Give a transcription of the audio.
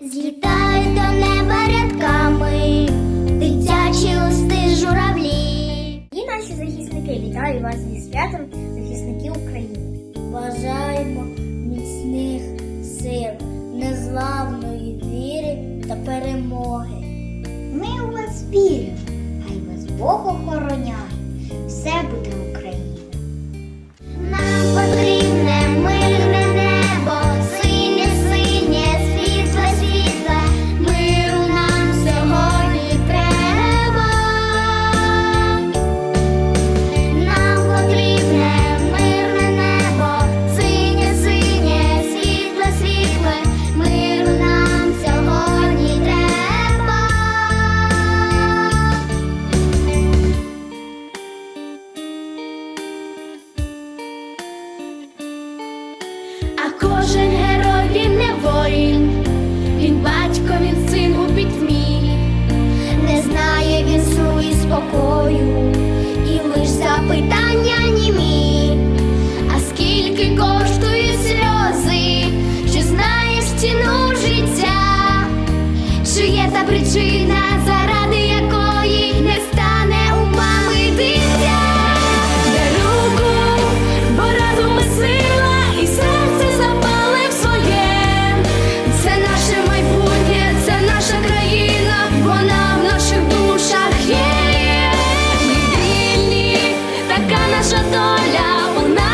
Злітають до неба рядками, дитячі листи журавлі. І наші захисники вітаю вас зі святом захисники України. Бажаємо міцних сил, незламної віри та перемоги. Ми у вас віримо, хай вас Бог охороняє. Все буде наша доля у нас.